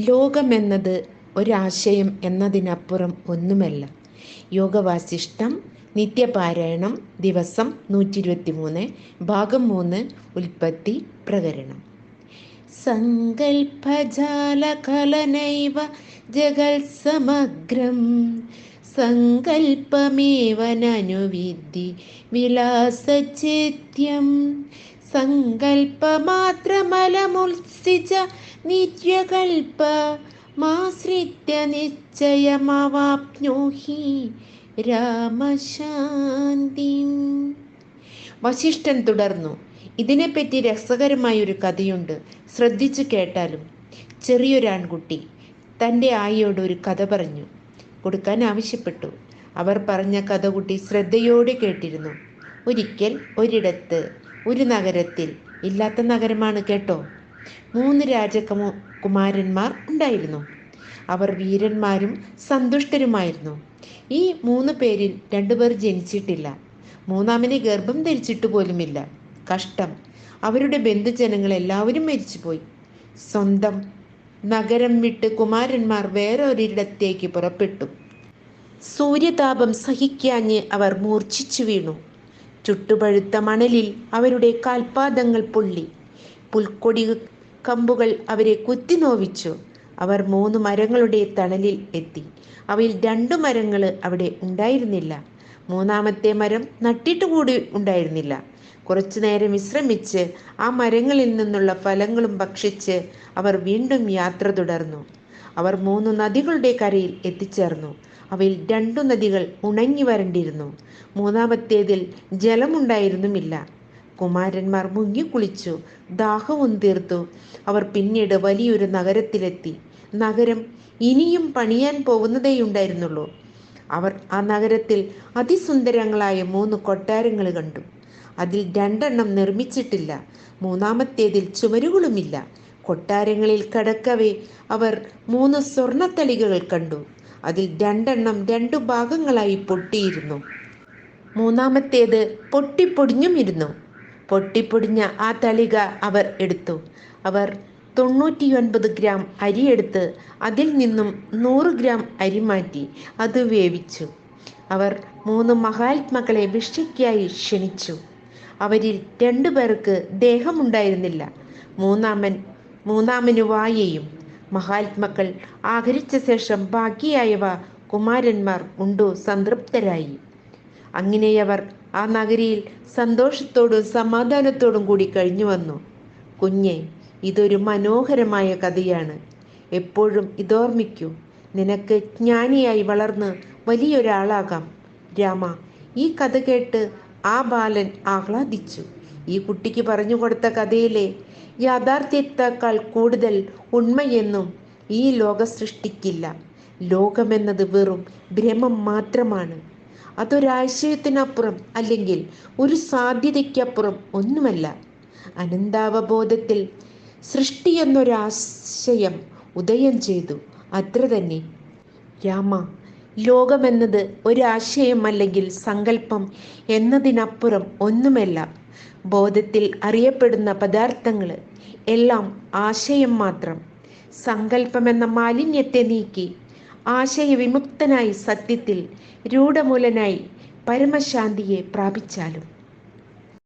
ലോകമെന്നത് ഒരാശയം എന്നതിനപ്പുറം ഒന്നുമല്ല. യോഗവാസിഷ്ടം നിത്യപാരായണം ദിവസം നൂറ്റി ഇരുപത്തി മൂന്ന് ഭാഗം മൂന്ന് ഉൽപ്പത്തി പ്രകരണം. സങ്കൽപ്പജാലകലനൈവ ജഗൽ സമഗ്രം നനുവിദ്ധി വിലാസചേത്യം. സങ്കൽപ്പമാത്രമലമുത്സിച്ച മാശ്രിത്യ നിശ്ചയമവാപ്നോഹി രാമശാന്തി. വശിഷ്ഠൻ തുടർന്നു ഇതിനെപ്പറ്റി രസകരമായ ഒരു കഥയുണ്ട്. ശ്രദ്ധിച്ചു കേട്ടാലും. ചെറിയൊരാൺകുട്ടി തന്റെ ആയിയോട് ഒരു കഥ പറഞ്ഞു. കൊടുക്കാൻ ആവശ്യപ്പെട്ടു. അവർ പറഞ്ഞ കഥ കുട്ടി ശ്രദ്ധയോടെ കേട്ടിരുന്നു. ഒരിക്കൽ ഒരിടത്ത് ഒരു നഗരത്തിൽ ഇല്ലാത്ത നഗരമാണ് കേട്ടോ. മൂന്ന് രാജകുമാരന്മാർ കുമാരന്മാർ ഉണ്ടായിരുന്നു. അവർ വീരന്മാരും സന്തുഷ്ടരുമായിരുന്നു. ഈ മൂന്ന് പേരിൽ രണ്ടുപേർ ജനിച്ചിട്ടില്ല. മൂന്നാമനെ ഗർഭം ധരിച്ചിട്ട് പോലുമില്ല. കഷ്ടം. അവരുടെ ബന്ധുജനങ്ങൾ എല്ലാവരും മരിച്ചുപോയി. സ്വന്തം നഗരം വിട്ട് കുമാരന്മാർ വേറൊരിടത്തേക്ക് പുറപ്പെട്ടു. സൂര്യതാപം സഹിക്കാഞ്ഞ് അവർ മൂർച്ഛിച്ചു വീണു. ചുട്ടുപഴുത്ത മണലിൽ അവരുടെ കാൽപാദങ്ങൾ പൊള്ളി. പുൽക്കൊടി കമ്പുകൾ അവരെ കുത്തിനോവിച്ചു അവർ മൂന്ന് മരങ്ങളുടെ തണലിൽ എത്തി. അവയിൽ രണ്ടു മരങ്ങൾ അവിടെ ഉണ്ടായിരുന്നില്ല. മൂന്നാമത്തെ മരം നട്ടിട്ട് കൂടി ഉണ്ടായിരുന്നില്ല. കുറച്ചു നേരം വിശ്രമിച്ച് ആ മരങ്ങളിൽ നിന്നുള്ള ഫലങ്ങളും ഭക്ഷിച്ച് അവർ വീണ്ടും യാത്ര തുടർന്നു. അവർ മൂന്ന് നദികളുടെ കരയിൽ എത്തിച്ചേർന്നു. അവയിൽ രണ്ടു നദികൾ ഉണങ്ങി വരണ്ടിരുന്നു. മൂന്നാമത്തേതിൽ ജലമുണ്ടായിരുന്നുമില്ല. കുമാരന്മാർ മുങ്ങിക്കുളിച്ചു ദാഹവും തീർത്തു. അവർ പിന്നീട് വലിയൊരു നഗരത്തിലെത്തി. നഗരം ഇനിയും പണിയാൻ പോകുന്നതേയുണ്ടായിരുന്നുള്ളൂ. അവർ ആ നഗരത്തിൽ അതിസുന്ദരങ്ങളായ മൂന്ന് കൊട്ടാരങ്ങൾ കണ്ടു. അതിൽ രണ്ടെണ്ണം നിർമ്മിച്ചിട്ടില്ല. മൂന്നാമത്തേതിൽ ചുമരുകളുമില്ല. കൊട്ടാരങ്ങളിൽ കടക്കവേ അവർ മൂന്ന് സ്വർണത്തളികകൾ കണ്ടു. അതിൽ രണ്ടെണ്ണം രണ്ടു ഭാഗങ്ങളായി പൊട്ടിയിരുന്നു. മൂന്നാമത്തേത് പൊട്ടിപ്പൊടിഞ്ഞും ഇരുന്നു പൊട്ടിപ്പൊടിഞ്ഞ ആ തളിക അവർ എടുത്തു. അവർ തൊണ്ണൂറ്റിയൊൻപത് ഗ്രാം അരിയെടുത്ത് അതിൽ നിന്നും നൂറ് ഗ്രാം അരി മാറ്റി അത് വേവിച്ചു. അവർ മൂന്ന് മഹാത്മാക്കളെ ഭിക്ഷയ്ക്കായി ക്ഷണിച്ചു. അവരിൽ രണ്ടു പേർക്ക് ദേഹമുണ്ടായിരുന്നില്ല. മൂന്നാമൻ മൂന്നാമന് വായയും. മഹാത്മാക്കൾ ആഹരിച്ച ശേഷം ബാക്കിയായവ കുമാരന്മാർ ഉണ്ടു സംതൃപ്തരായി. അങ്ങനെയവർ ആ നഗരിയിൽ സന്തോഷത്തോടും സമാധാനത്തോടും കൂടി കഴിഞ്ഞു വന്നു. കുഞ്ഞെ ഇതൊരു മനോഹരമായ കഥയാണ്. എപ്പോഴും ഇതോർമ്മിക്കൂ. നിനക്ക് ജ്ഞാനിയായി വളർന്ന് വലിയൊരാളാകാം. രാമ ഈ കഥ കേട്ട് ആ ബാലൻ ആഹ്ലാദിച്ചു. ഈ കുട്ടിക്ക് പറഞ്ഞു കൊടുത്ത കഥയിലെ യാഥാർത്ഥ്യത്തേക്കാൾ കൂടുതൽ ഉണ്മയെന്നും ഈ ലോക സൃഷ്ടിക്കില്ല ലോകമെന്നത് വെറും ഭ്രമം മാത്രമാണ്. അതൊരാശയത്തിനപ്പുറം അല്ലെങ്കിൽ ഒരു സാധ്യതയ്ക്കപ്പുറം ഒന്നുമല്ല. അനന്താവബോധത്തിൽ സൃഷ്ടി എന്നൊരാശയം ഉദയം ചെയ്തു. അത്ര തന്നെ. രാമ ലോകമെന്നത് ഒരാശയം അല്ലെങ്കിൽ സങ്കല്പം എന്നതിനപ്പുറം ഒന്നുമല്ല. ബോധത്തിൽ അറിയപ്പെടുന്ന പദാർത്ഥങ്ങൾ എല്ലാം ആശയം മാത്രം. സങ്കല്പമെന്ന മാലിന്യത്തെ നീക്കി ആശയവിമുക്തനായി സത്യത്തിൽ രൂഢമൂലനായി പരമശാന്തിയെ പ്രാപിച്ചാലും.